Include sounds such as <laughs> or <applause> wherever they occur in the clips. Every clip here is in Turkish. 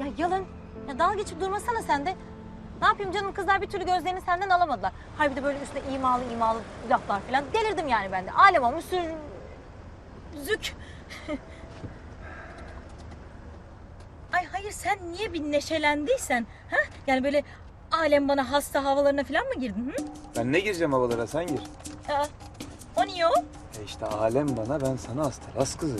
Ya yalın. Ya dalga geçip durmasana sen de. Ne yapayım canım kızlar bir türlü gözlerini senden alamadılar. Hayır bir de böyle üstüne imalı imalı laflar falan. Delirdim yani ben de. Alem olmuş sür... Zük. <laughs> Ay hayır sen niye bir neşelendiysen? Ha? Yani böyle alem bana hasta havalarına falan mı girdin? Hı? Ben ne gireceğim havalara sen gir. Aa, o niye o? E işte alem bana ben sana hasta. Ras kızı.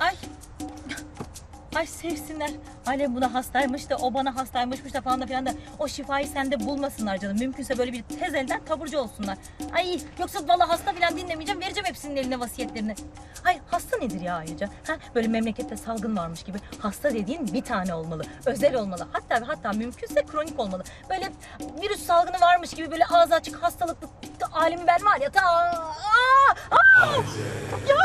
Ay. Ay sevsinler. Alem buna hastaymış da o bana hastaymışmış da falan da filan da o şifayı sende bulmasınlar canım. Mümkünse böyle bir tez elden taburcu olsunlar. Ay yoksa vallahi hasta filan dinlemeyeceğim. Vereceğim hepsinin eline vasiyetlerini. Ay hasta nedir ya ayrıca? Ha, böyle memlekette salgın varmış gibi. Hasta dediğin bir tane olmalı. Özel olmalı. Hatta ve hatta mümkünse kronik olmalı. Böyle virüs salgını varmış gibi böyle ağzı açık hastalıklı alemi ben var ya ta... Aa, aa! Ya!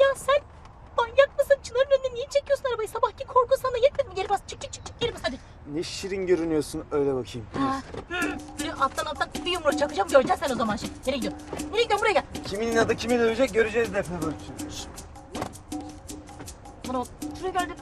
Ya sen manyak mısın? Çınarın önünde niye çekiyorsun arabayı? Sabahki korku sana yetmedi mi? Geri bas. Çık çık çık çık. Geri bas hadi. Ne şirin görünüyorsun öyle bakayım. Ha. alttan alttan bir yumruk çakacağım. Göreceksin sen o zaman şimdi. Nereye gidiyorsun? Nereye gidiyorsun? Buraya gel. Kimin inadı kimi dövecek göreceğiz Defne Barutçu. Bana bak. Şuraya gel.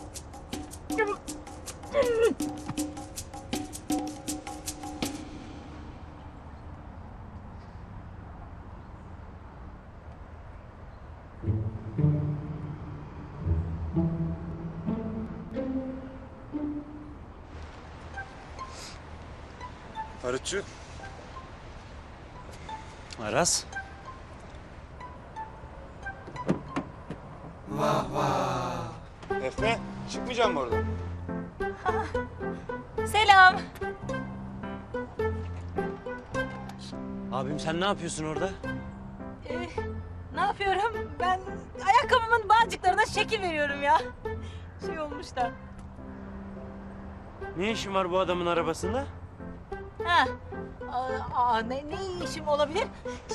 Dedim. Gel. Barutçu. Aras. Defne çıkmayacağım mı oradan? <laughs> Selam. Abim sen ne yapıyorsun orada? Ee, ne yapıyorum? Ben ayakkabımın bağcıklarına şekil veriyorum ya. Şey olmuş da. Ne işin var bu adamın arabasında? Ha. Aa, aa, ne, ne işim olabilir?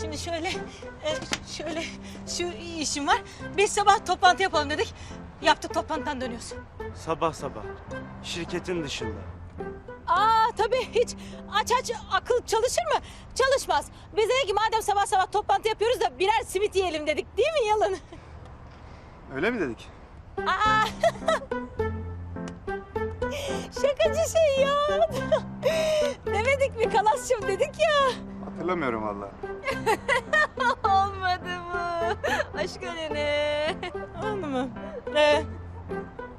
Şimdi şöyle, e, şöyle şu işim var. Biz sabah toplantı yapalım dedik. Yaptık toplantıdan dönüyoruz. Sabah sabah. Şirketin dışında. Aa tabii hiç aç aç akıl çalışır mı? Çalışmaz. Biz dedik ki madem sabah sabah toplantı yapıyoruz da birer simit yiyelim dedik değil mi Yalın? Öyle mi dedik? Aa! <laughs> Şakacı şey ya. <laughs> Demedik mi kalasçım dedik ya. Hatırlamıyorum valla. <laughs> Olmadı mı? Aşk ölene. Oldu mu? Ee,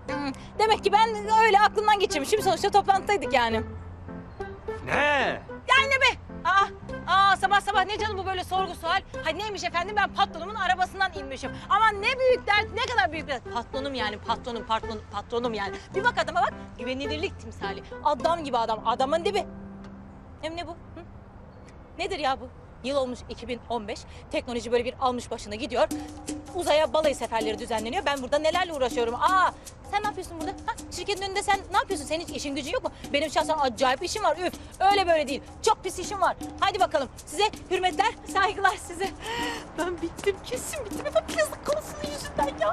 hmm, demek ki ben öyle aklımdan geçirmişim. Sonuçta toplantıdaydık yani. Ne? Sabah sabah ne canım bu böyle sorgu sual? Hay neymiş efendim ben patronumun arabasından inmişim. Ama ne büyük dert ne kadar büyük dert. Patronum yani patronum patronum patronum yani. Bir bak adama bak güvenilirlik timsali. Adam gibi adam adamın dibi. Hem ne bu? Hı? Nedir ya bu? Yıl olmuş 2015. Teknoloji böyle bir almış başına gidiyor. Uzaya balayı seferleri düzenleniyor. Ben burada nelerle uğraşıyorum. Aa, sen ne yapıyorsun burada? Ha, şirketin önünde sen ne yapıyorsun? Senin hiç işin gücün yok mu? Benim şahsen acayip işim var. Üf, öyle böyle değil. Çok pis işim var. Haydi bakalım. Size hürmetler, saygılar size. Ben bittim, kesin bittim. Hep yazık konusunun yüzünden ya.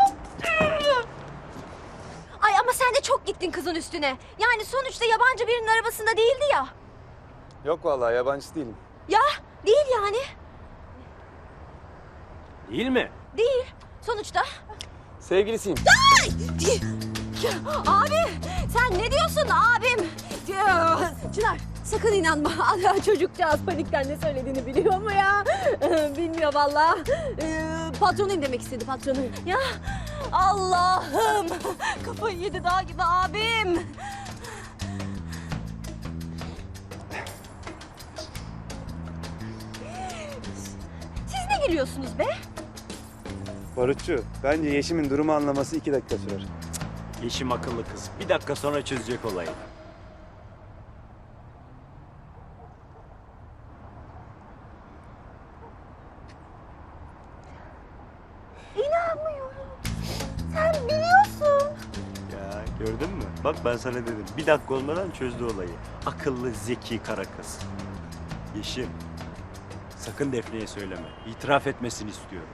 Ay ama sen de çok gittin kızın üstüne. Yani sonuçta yabancı birinin arabasında değildi ya. Yok vallahi yabancı değilim. Ya değil yani. Değil mi? Değil. Sonuçta. Sevgilisiyim. Ya, abi sen ne diyorsun abim? Çınar sakın inanma. <laughs> Çocukcağız panikten ne söylediğini biliyor mu ya? <laughs> Bilmiyor vallahi. Ee, patronuyum demek istedi patronuyum. Ya Allah'ım <laughs> kafayı yedi dağ gibi abim. Siz ne gülüyorsunuz be? Barutçu bence Yeşim'in durumu anlaması iki dakika sürer. Yeşim akıllı kız. Bir dakika sonra çözecek olayı. İnanmıyorum. Sen biliyorsun. Ya gördün mü? Bak ben sana dedim. Bir dakika olmadan çözdü olayı. Akıllı, zeki kara kız. Yeşim. Sakın Defne'ye söyleme. İtiraf etmesini istiyorum.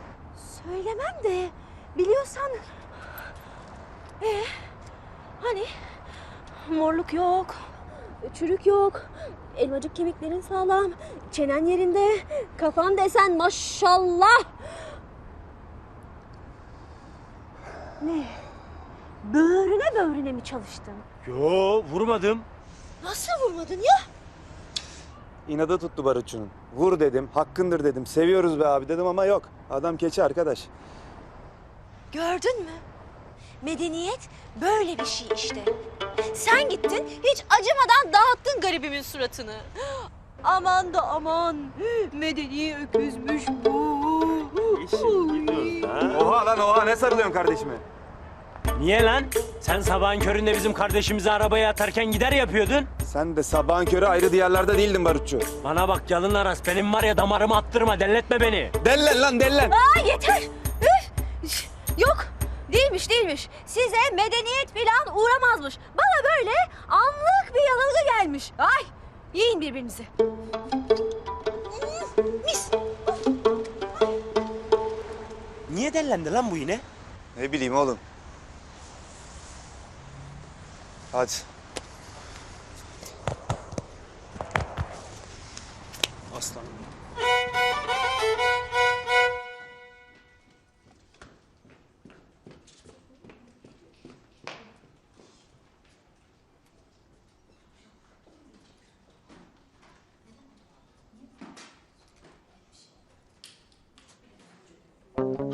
Söylemem de biliyorsan... Ee, hani morluk yok, çürük yok, elmacık kemiklerin sağlam, çenen yerinde, kafan desen maşallah. Ne? Böğrüne böğrüne mi çalıştın? Yo vurmadım. Nasıl vurmadın ya? İnadı tuttu barutçunun. Vur dedim, hakkındır dedim, seviyoruz be abi dedim ama yok. Adam keçi arkadaş. Gördün mü? Medeniyet böyle bir şey işte. Sen gittin hiç acımadan dağıttın garibimin suratını. Aman da aman medeni öküzmüş bu. Oha lan oha ne sarılıyorsun kardeşime? Niye lan? Sen sabahın köründe bizim kardeşimizi arabaya atarken gider yapıyordun. Sen de sabahın körü ayrı diyarlarda değildin barutçu. Bana bak yalın aras benim var ya damarımı attırma delletme beni. Dellen lan dellen. Aa yeter. Üf! Yok değilmiş değilmiş. Size medeniyet falan uğramazmış. Bana böyle anlık bir yanılgı gelmiş. Ay yiyin birbirinizi. Mis. Niye dellendi lan bu yine? Ne bileyim oğlum. Hadi. Aslanım.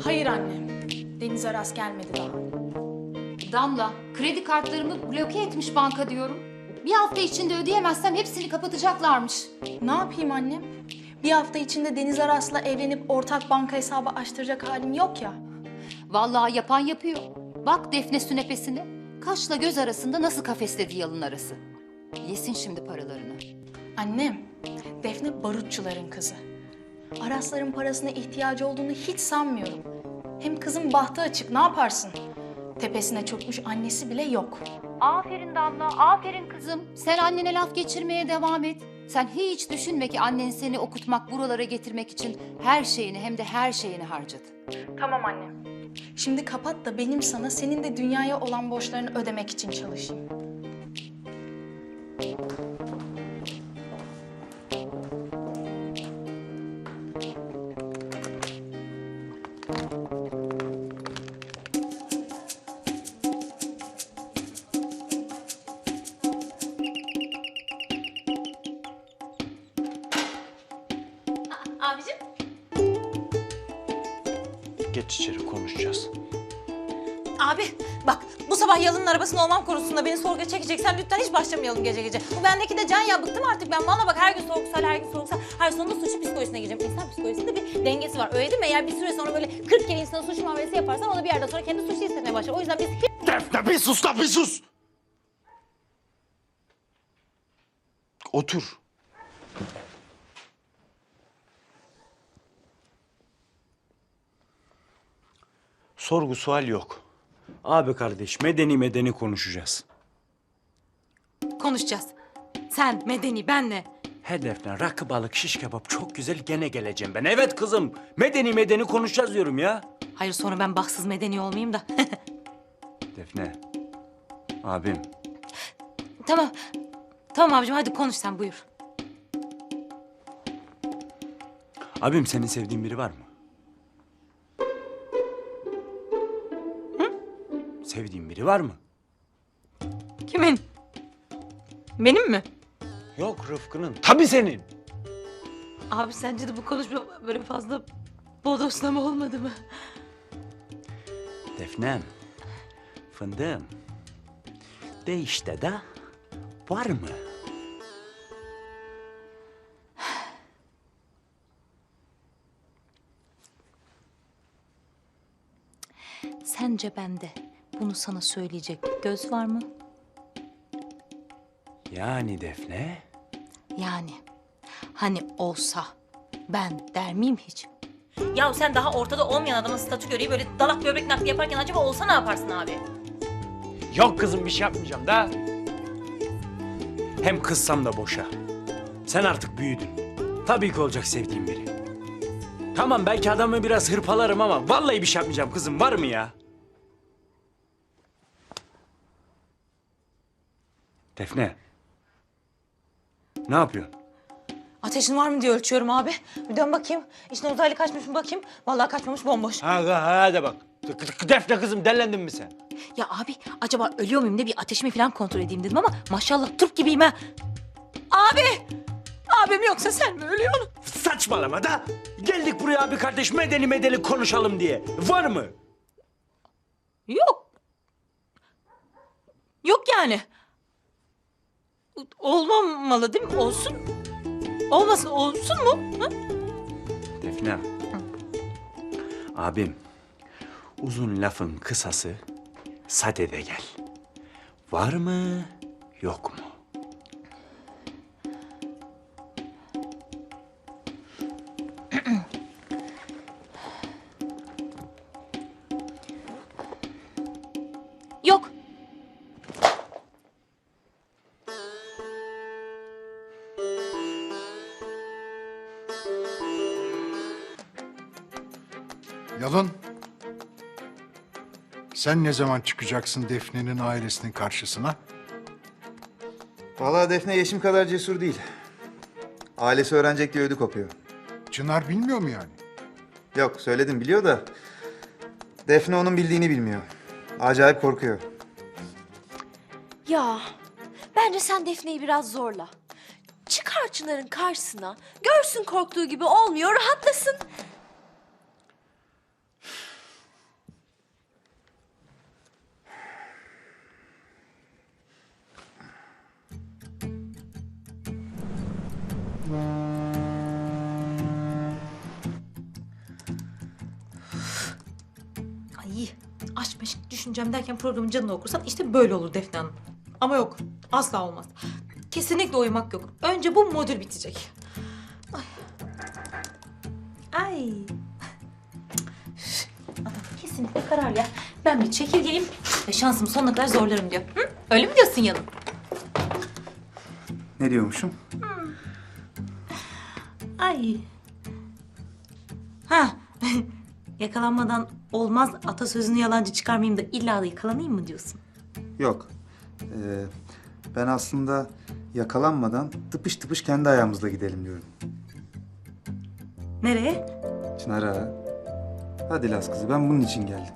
Hayır annem. Deniz Aras gelmedi daha. Damla, kredi kartlarımı bloke etmiş banka diyorum. Bir hafta içinde ödeyemezsem hepsini kapatacaklarmış. Ne yapayım annem? Bir hafta içinde Deniz Aras'la evlenip ortak banka hesabı açtıracak halim yok ya. Vallahi yapan yapıyor. Bak Defne sünepesine. Kaşla göz arasında nasıl kafesledi yalın arası. Yesin şimdi paralarını. Annem, Defne barutçuların kızı. Arasların parasına ihtiyacı olduğunu hiç sanmıyorum. Hem kızın bahtı açık, ne yaparsın? Tepesine çökmüş annesi bile yok. Aferin Damla, aferin kızım. Sen annene laf geçirmeye devam et. Sen hiç düşünme ki annen seni okutmak, buralara getirmek için her şeyini hem de her şeyini harcadı. Tamam annem. Şimdi kapat da benim sana senin de dünyaya olan borçlarını ödemek için çalışayım. Geç içeri konuşacağız. Abi bak bu sabah Yalın'ın arabasında olmam konusunda beni sorguya çekeceksen lütfen hiç başlamayalım gece gece. Bu bendeki de can ya bıktım artık ben. Valla bak her gün sorgusal her gün sorgusal. Hayır sonunda suçlu psikolojisine gireceğim. İnsan psikolojisinde bir dengesi var öyle değil mi? Eğer bir süre sonra böyle 40 kere insana suçlu muamelesi yaparsan o da bir yerden sonra kendi suçlu hissetmeye başlar. O yüzden biz hiç Defne bir sus da bir sus. Otur. Sorgu sual yok. Abi kardeş medeni medeni konuşacağız. konuşacağız. Sen, Medeni, benle. Hedeften rakı balık şiş kebap çok güzel gene geleceğim ben. Evet kızım medeni medeni konuşacağız diyorum ya. Hayır sonra ben baksız medeni olmayayım da. <laughs> Defne. Abim. tamam. Tamam abicim hadi konuş sen buyur. Abim senin sevdiğin biri var mı? Sevdiğin biri var mı? Kimin? Benim mi? Yok Rıfkı'nın. Tabii senin. Abi sence de bu konuşma böyle fazla bodoslama olmadı mı? Defnem. Fındığım. De işte da var mı? Sence bende bunu sana söyleyecek göz var mı? Yani Defne. Yani hani olsa ben der miyim hiç? Ya sen daha ortada olmayan adamın statü göreyi böyle dalak böbrek nakli yaparken acaba olsa ne yaparsın abi? Yok kızım bir şey yapmayacağım da. Hem kızsam da boşa. Sen artık büyüdün. Tabii ki olacak sevdiğim biri. Tamam belki adamı biraz hırpalarım ama vallahi bir şey yapmayacağım kızım var mı ya? Defne. Ne yapıyorsun? Ateşin var mı diye ölçüyorum abi. Bir dön bakayım. İçine uzaylı kaçmış mı bakayım. Vallahi kaçmamış bomboş. Hadi, hadi bak. Defne kızım delendin mi sen? Ya abi acaba ölüyor muyum diye bir ateşimi falan kontrol edeyim dedim ama maşallah Türk gibiyim ha. Abi! Abim yoksa sen mi ölüyorsun? Saçmalama da. Geldik buraya abi kardeş medeni medeni konuşalım diye. Var mı? Yok. Yok yani. Olmamalı değil mi? Olsun. Olmasın olsun mu? Hı? Defne. Abim, uzun lafın kısası sadede gel. Var mı, yok mu? Sen ne zaman çıkacaksın Defne'nin ailesinin karşısına? Vallahi Defne Yeşim kadar cesur değil. Ailesi öğrenecek diye ödü kopuyor. Çınar bilmiyor mu yani? Yok söyledim biliyor da Defne onun bildiğini bilmiyor. Acayip korkuyor. Ya bence sen Defne'yi biraz zorla. Çıkar Çınar'ın karşısına. Görsün korktuğu gibi olmuyor, rahatlasın. Düşüneceğim derken programın canını okursan işte böyle olur Defne Hanım. Ama yok asla olmaz. Kesinlikle uyumak yok. Önce bu modül bitecek. Ay. Ay. Adam kesinlikle kararlı ya. Ben bir çekirgeyim ve şansımı sonuna kadar zorlarım diyor. Hı? Öyle mi diyorsun Yalın? Ne diyormuşum? Ay. Ha. <laughs> Yakalanmadan olmaz atasözünü yalancı çıkarmayayım da illa da yakalanayım mı diyorsun? Yok. Ee, ben aslında yakalanmadan tıpış tıpış kendi ayağımızla gidelim diyorum. Nereye? Çınar'a. Hadi Las kızı ben bunun için geldim.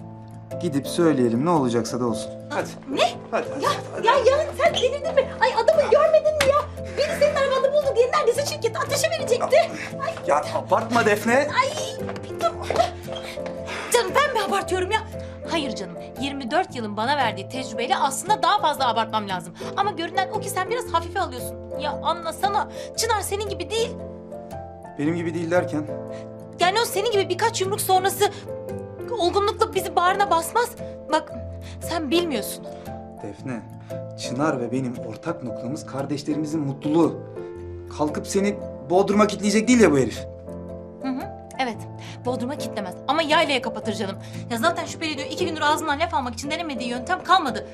Gidip söyleyelim ne olacaksa da olsun. Hadi. Ne? Hadi. hadi. Ya Yalın sen delirdin mi? Ay adamı görmedin mi ya? Beni senin arabanda buldu diye neredeyse şirketi ateşe verecekti. Ya abartma Defne. Canım ben mi abartıyorum ya? Hayır canım. 24 yılın bana verdiği tecrübeyle aslında daha fazla abartmam lazım. Ama görünen o ki sen biraz hafife alıyorsun. Ya anlasana. Çınar senin gibi değil. Benim gibi değil derken Yani o senin gibi birkaç yumruk sonrası olgunlukla bizi bağrına basmaz. Bak sen bilmiyorsun. Defne, Çınar ve benim ortak noktamız kardeşlerimizin mutluluğu. Kalkıp seni Bodrum'a kitleyecek değil ya bu herif. Hı hı. Evet. Bodrum'a kitlemez. Ama yaylaya kapatır canım. Ya zaten şüpheli diyor. iki gündür ağzından laf almak için denemediği yöntem kalmadı.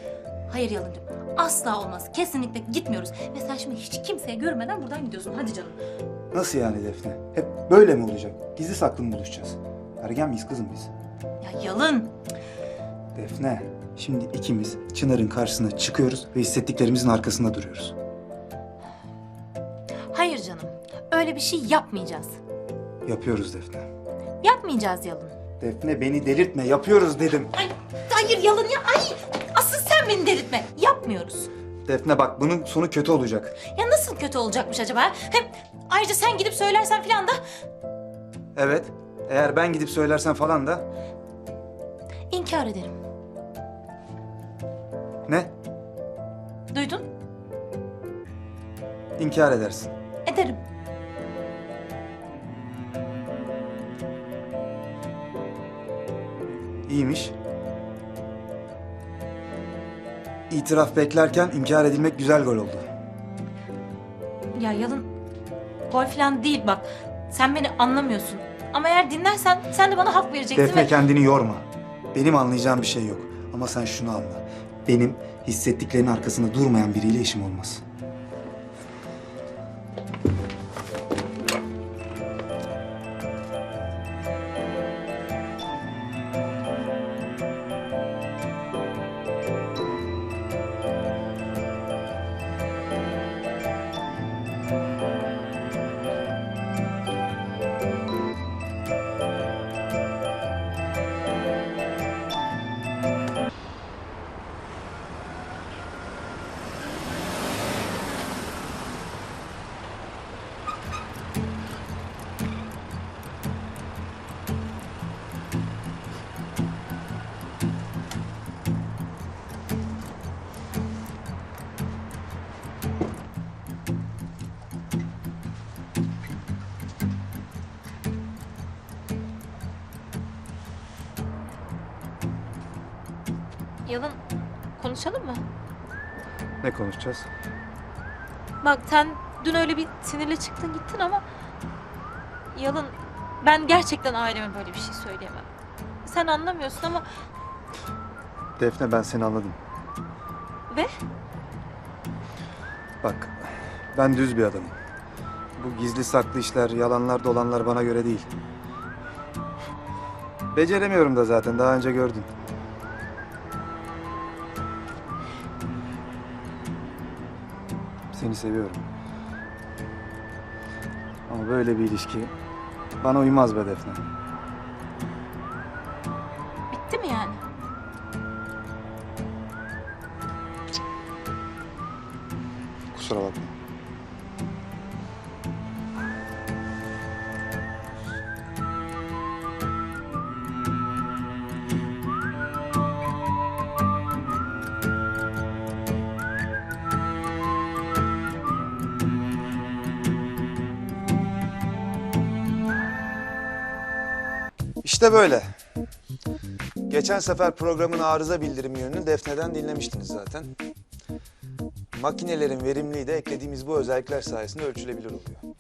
Hayır Yalıncığım. Asla olmaz. Kesinlikle gitmiyoruz. Ve sen şimdi hiç kimseye görmeden buradan gidiyorsun. Hadi canım. Nasıl yani Defne? Hep böyle mi olacak? Gizli saklı mı buluşacağız? Ergen miyiz kızım biz? Ya Yalın. Defne, şimdi ikimiz Çınar'ın karşısına çıkıyoruz ve hissettiklerimizin arkasında duruyoruz. Hayır canım. Öyle bir şey yapmayacağız. Yapıyoruz Defne. Yapmayacağız Yalın. Defne beni delirtme, yapıyoruz dedim. Ay, hayır Yalın ya. Ay, asıl sen beni delirtme. Yapmıyoruz. Defne bak bunun sonu kötü olacak. Ya nasıl kötü olacakmış acaba? Hem ayrıca sen gidip söylersen falan da Evet, eğer ben gidip söylersen falan da inkar ederim. ne? Duydun? İnkar edersin. Ederim. İyiymiş. İtiraf beklerken inkar edilmek güzel gol oldu. Ya Yalın gol falan değil bak. Sen beni anlamıyorsun. Ama eğer dinlersen sen de bana hak vereceksin Defne ve... kendini yorma. Benim anlayacağım bir şey yok. Ama sen şunu anla. Benim hissettiklerinin arkasında durmayan biriyle işim olmaz. Yalın konuşalım mı? Ne konuşacağız? Bak sen dün öyle bir sinirli çıktın gittin ama... Yalın ben gerçekten aileme böyle bir şey söyleyemem. Sen anlamıyorsun ama... Defne ben seni anladım. Ve? Bak ben düz bir adamım. Bu gizli saklı işler, yalanlar dolanlar bana göre değil. Beceremiyorum da zaten daha önce gördün. Seni seviyorum. Ama böyle bir ilişki bana uymaz be Defne. Bitti mi yani? Kusura bakma. İşte böyle. Geçen sefer programın arıza bildirim yönünü Defne'den dinlemiştiniz zaten. Makinelerin verimliliği de eklediğimiz bu özellikler sayesinde ölçülebilir oluyor.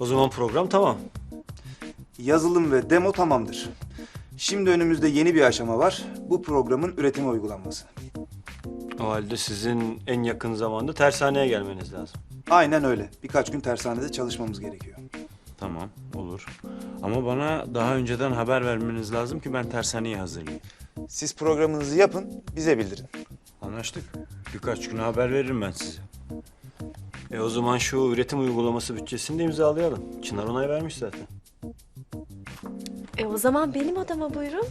O zaman program tamam. Yazılım ve demo tamamdır. Şimdi önümüzde yeni bir aşama var. Bu programın üretime uygulanması. O halde sizin en yakın zamanda tersaneye gelmeniz lazım. Aynen öyle. Birkaç gün tersanede çalışmamız gerekiyor. Tamam, olur. Ama bana daha önceden haber vermeniz lazım ki ben tersaneyi hazırlayayım. Siz programınızı yapın, bize bildirin. Anlaştık. Birkaç güne haber veririm ben size. E o zaman şu üretim uygulaması bütçesini de imzalayalım. Çınar onay vermiş zaten. E o zaman benim odama buyurun.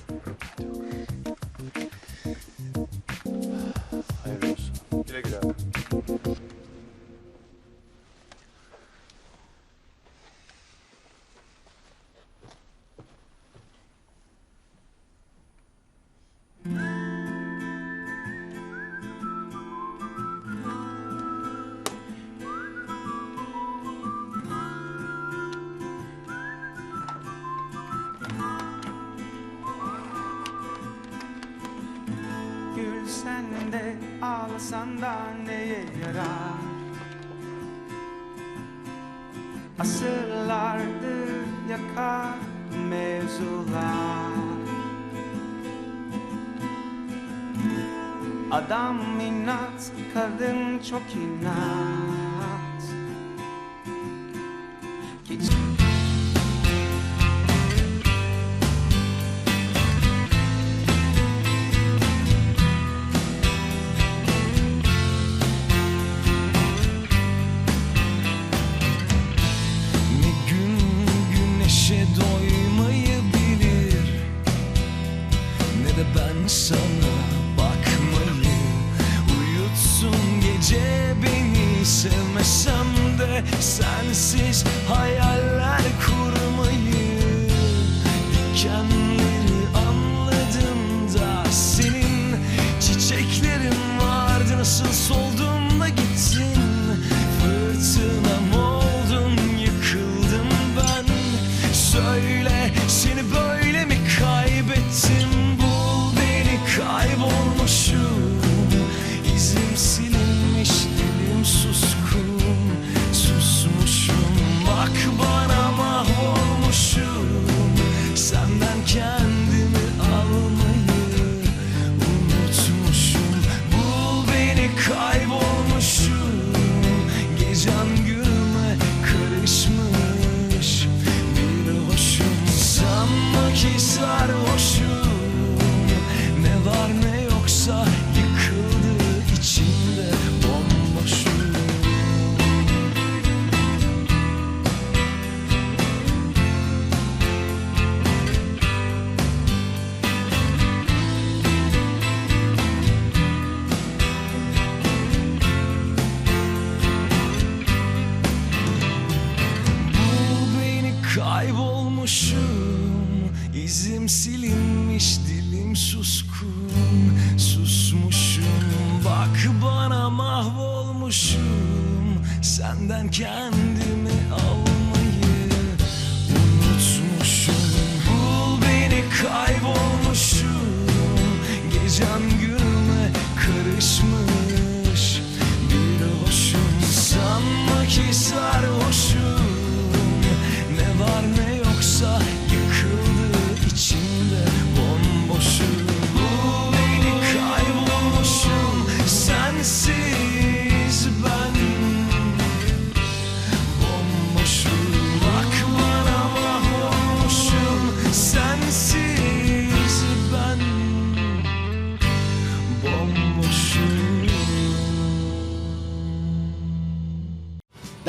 Gülsen de ağlasan da neye yarar? Asırlardır yakar mevzular. Adam inat, kadın çok inat feitiçaram o.